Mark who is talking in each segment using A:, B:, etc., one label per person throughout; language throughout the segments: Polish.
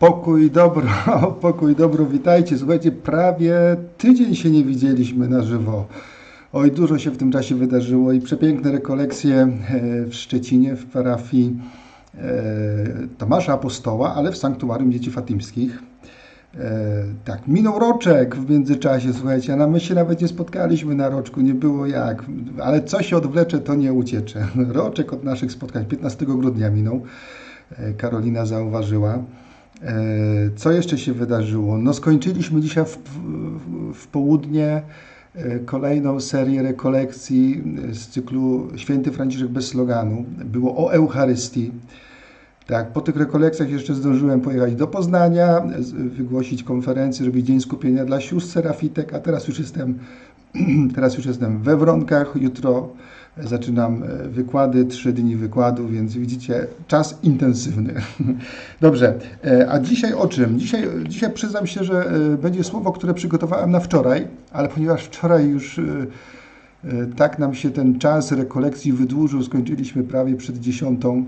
A: Pokój dobro, pokój dobro, witajcie. Słuchajcie, prawie tydzień się nie widzieliśmy na żywo. Oj, dużo się w tym czasie wydarzyło i przepiękne rekolekcje e, w Szczecinie, w parafii e, Tomasza Apostoła, ale w Sanktuarium Dzieci Fatimskich. E, tak, minął roczek w międzyczasie, słuchajcie, a my się nawet nie spotkaliśmy na roczku, nie było jak, ale co się odwlecze, to nie uciecze. Roczek od naszych spotkań, 15 grudnia minął, Karolina zauważyła. Co jeszcze się wydarzyło? No skończyliśmy dzisiaj w, w, w południe kolejną serię rekolekcji z cyklu Święty Franciszek bez sloganu. Było o Eucharystii. Tak, po tych rekolekcjach jeszcze zdążyłem pojechać do Poznania, wygłosić konferencję, zrobić Dzień Skupienia dla sióstr serafitek, a teraz już jestem, teraz już jestem we Wronkach. Jutro zaczynam e, wykłady, trzy dni wykładu, więc widzicie, czas intensywny. Dobrze, e, a dzisiaj o czym? Dzisiaj, dzisiaj przyznam się, że e, będzie słowo, które przygotowałem na wczoraj, ale ponieważ wczoraj już tak nam się ten czas rekolekcji wydłużył, skończyliśmy prawie przed dziesiątą,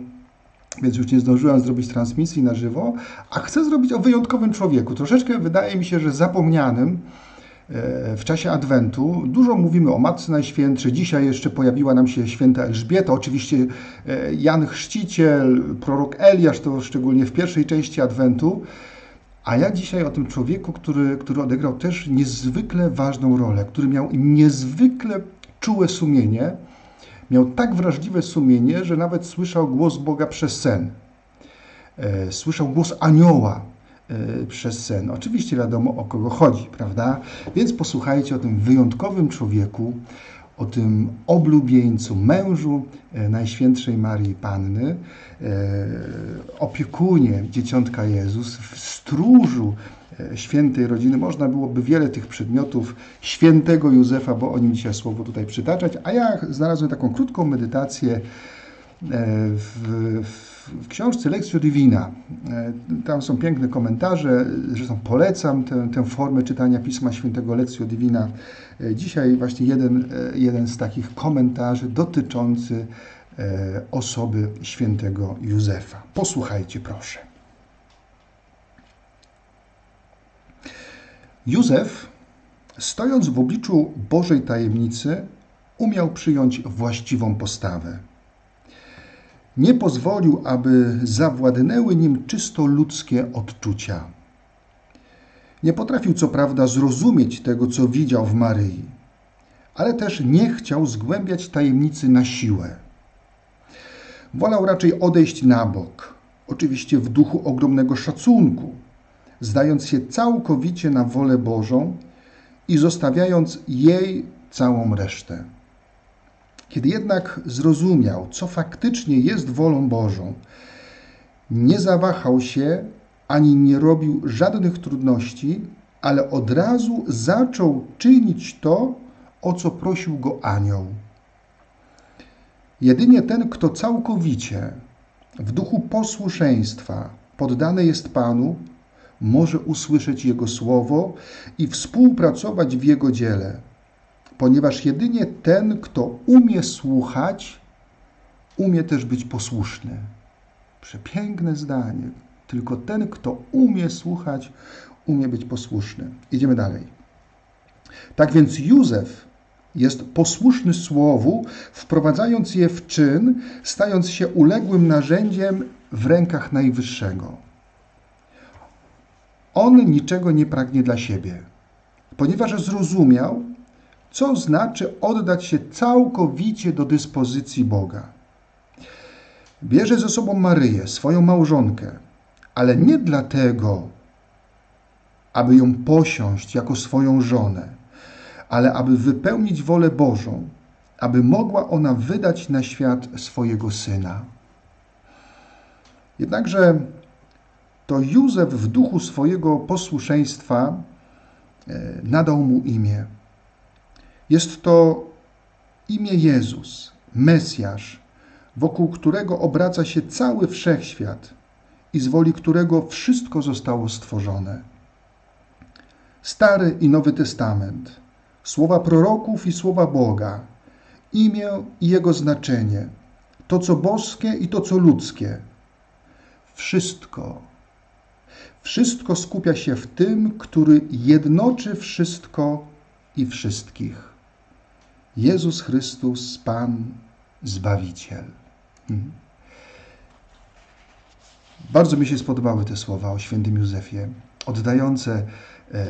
A: więc już nie zdążyłem zrobić transmisji na żywo, a chcę zrobić o wyjątkowym człowieku. Troszeczkę wydaje mi się, że zapomnianym, E, w czasie Adwentu. Dużo mówimy o Matce Najświętszej. Dzisiaj jeszcze pojawiła nam się święta Elżbieta, oczywiście e, Jan Chrzciciel, prorok Eliasz, to szczególnie w pierwszej części Adwentu. A ja dzisiaj o tym człowieku, który, który odegrał też niezwykle ważną rolę, który miał niezwykle czułe sumienie, miał tak wrażliwe sumienie, że nawet słyszał głos Boga przez sen. E, słyszał głos anioła, E, przez sen. Oczywiście wiadomo o kogo chodzi, prawda? Więc posłuchajcie o tym wyjątkowym człowieku, o tym oblubieńcu, mężu e, Najświętszej Marii Panny, e, opiekunie Dzieciątka Jezus, w stróżu świętej rodziny. Można byłoby wiele tych przedmiotów świętego Józefa, bo o nim dzisiaj słowo tutaj przytaczać, a ja znalazłem taką krótką medytację w, w książce Lectio Divina. E, tam są piękne komentarze, zresztą polecam tę, tę formę czytania Pisma Świętego Lectio Divina. E, dzisiaj właśnie jeden, e, jeden z takich komentarzy dotyczący osoby świętego Józefa. Posłuchajcie proszę. Józef, stojąc w obliczu Bożej tajemnicy, umiał przyjąć właściwą postawę nie pozwolił, aby zawładnęły nim czysto ludzkie odczucia. Nie potrafił co prawda zrozumieć tego, co widział w Maryi, ale też nie chciał zgłębiać tajemnicy na siłę. Wolał raczej odejść na bok, oczywiście w duchu ogromnego szacunku, zdając się całkowicie na wolę Bożą i zostawiając jej całą resztę. Kiedy jednak zrozumiał, co faktycznie jest wolą Bożą, nie zawahał się ani nie robił żadnych trudności, ale od razu zaczął czynić to, o co prosił go anioł. Jedynie ten, kto całkowicie w duchu posłuszeństwa poddany jest Panu, może usłyszeć Jego słowo i współpracować w Jego dziele ponieważ jedynie ten, kto umie słuchać, umie też być posłuszny. Przepiękne zdanie. Tylko ten, kto umie słuchać, umie być posłuszny. Idziemy dalej. Tak więc Józef jest posłuszny słowu, wprowadzając je w czyn, stając się uległym narzędziem w rękach Najwyższego. On niczego nie pragnie dla siebie, ponieważ zrozumiał, co znaczy oddać się całkowicie do dyspozycji Boga. Bierze ze sobą Maryję, swoją małżonkę, ale nie dlatego, aby ją posiąść jako swoją żonę, ale aby wypełnić wolę Bożą, aby mogła ona wydać na świat swojego syna. Jednakże to Józef w duchu swojego posłuszeństwa e, nadał mu imię. Jest to imię Jezus, Mesjasz, wokół którego obraca się cały wszechświat i z woli którego wszystko zostało stworzone. Stary i Nowy Testament, słowa proroków i słowa Boga, imię i jego znaczenie, to co boskie i to co ludzkie. Wszystko, Wszystko skupia się w tym, który jednoczy wszystko i wszystkich. Jezus Chrystus, Pan, Zbawiciel. Mhm. Bardzo mi się spodobały te słowa o świętym Józefie, oddające e,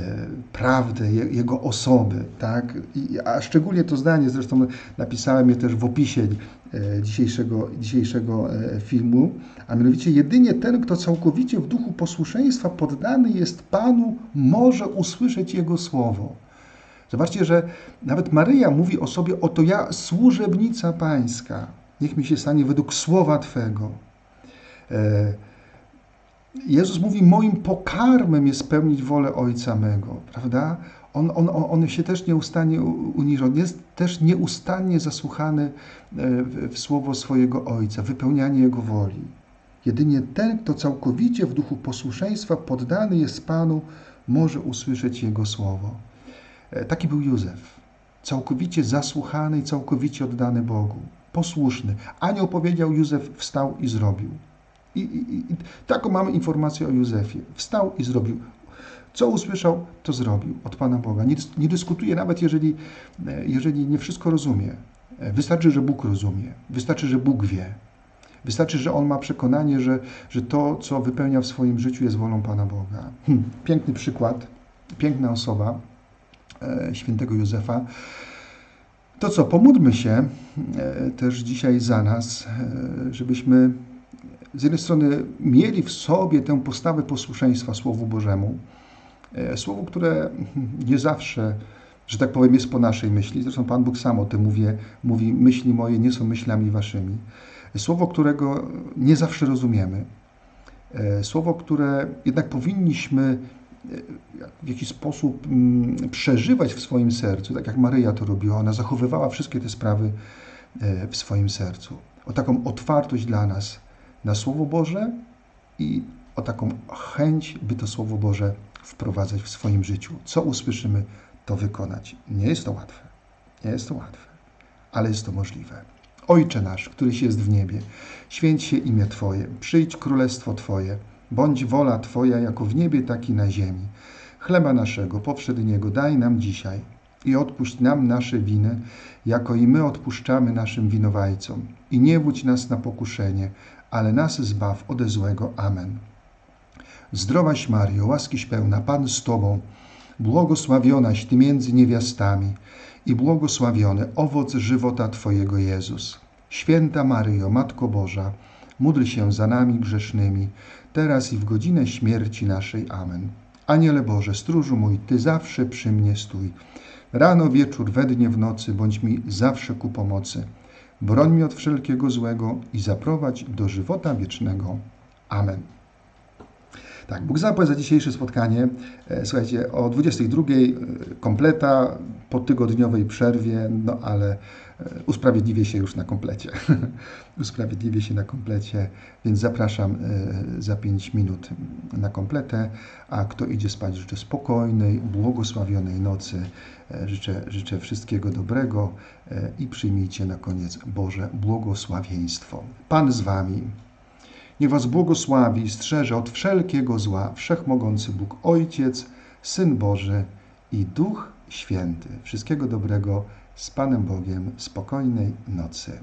A: prawdę Jego osoby, tak? A szczególnie to zdanie, zresztą napisałem je też w opisie e, dzisiejszego, dzisiejszego e, filmu, a mianowicie jedynie ten, kto całkowicie w duchu posłuszeństwa poddany jest Panu, może usłyszeć Jego słowo. Zobaczcie, że nawet Maryja mówi o sobie, oto ja, służebnica Pańska, niech mi się stanie według słowa Twego. Jezus mówi, moim pokarmem jest spełnić wolę Ojca mego, prawda? On, on, on się też nieustannie uniża, on jest też nieustannie zasłuchany e, w słowo swojego Ojca, wypełnianie Jego woli. Jedynie ten, kto całkowicie w duchu posłuszeństwa poddany jest Panu, może usłyszeć Jego słowo. E, taki był Józef, całkowicie zasłuchany i całkowicie oddany Bogu, posłuszny. Anioł powiedział, Józef wstał i zrobił. I, i, I, taką mamy informację o Józefie. Wstał i zrobił. Co usłyszał, to zrobił od Pana Boga. Nie, nie dyskutuje, nawet jeżeli, e, jeżeli nie wszystko rozumie. E, wystarczy, że Bóg rozumie. Wystarczy, że Bóg wie. Wystarczy, że on ma przekonanie, że, że to, co wypełnia w swoim życiu, jest wolą Pana Boga. Hm, piękny przykład, piękna osoba świętego Józefa. To co, pomódlmy się e, też dzisiaj za nas, e, żebyśmy z jednej strony mieli w sobie tę postawę posłuszeństwa Słowu Bożemu, e, słowo, które nie zawsze, że tak powiem, jest po naszej myśli. Zresztą Pan Bóg sam o tym mówi, mówi myśli moje nie są myślami waszymi. Słowo, którego nie zawsze rozumiemy. E, słowo, które jednak powinniśmy e, w jakiś sposób mm, przeżywać w swoim sercu, tak jak Maryja to robiła. Ona zachowywała wszystkie te sprawy w swoim sercu. O taką otwartość dla nas, na Słowo Boże i o taką chęć, by to Słowo Boże wprowadzać w swoim życiu. Co usłyszymy, to wykonać. Nie jest to łatwe. Nie jest to łatwe, ale jest to możliwe. Ojcze nasz, któryś jest w niebie, święć się imię Twoje, przyjdź królestwo Twoje, bądź wola Twoja jako w niebie, tak i na ziemi. Chleba naszego powszedniego daj nam dzisiaj i odpuść nam nasze winy, jako i my odpuszczamy naszym winowajcom. I nie wódź nas na pokuszenie, ale nas zbaw ode złego. Amen. Zdrowaś Mario, łaskiś pełna, Pan z Tobą, błogosławionaś Ty między niewiastami i błogosławiony owoc żywota Twojego Jezus. Święta Maryjo, Matko Boża, módl się za nami grzesznymi, teraz i w godzinę śmierci naszej. Amen. Aniele Boże, stróżu mój, Ty zawsze przy mnie stój. Rano, wieczór, we dnie, w nocy, bądź mi zawsze ku pomocy. Broń mnie od wszelkiego złego i zaprowadź do żywota wiecznego. Amen. Tak, Bóg zapłać za dzisiejsze spotkanie. E, słuchajcie, o 22 e, kompleta po tygodniowej przerwie, no ale usprawiedliwię się już na komplecie. usprawiedliwię się na komplecie, więc zapraszam za 5 minut na kompletę, a kto idzie spać, życzę spokojnej, błogosławionej nocy, życzę, życzę wszystkiego dobrego i przyjmijcie na koniec Boże błogosławieństwo. Pan z Wami. Niech Was błogosławi i strzeże od wszelkiego zła Wszechmogący Bóg Ojciec, Syn Boży i Duch Święty. Wszystkiego dobrego z Panem Bogiem, spokojnej nocy.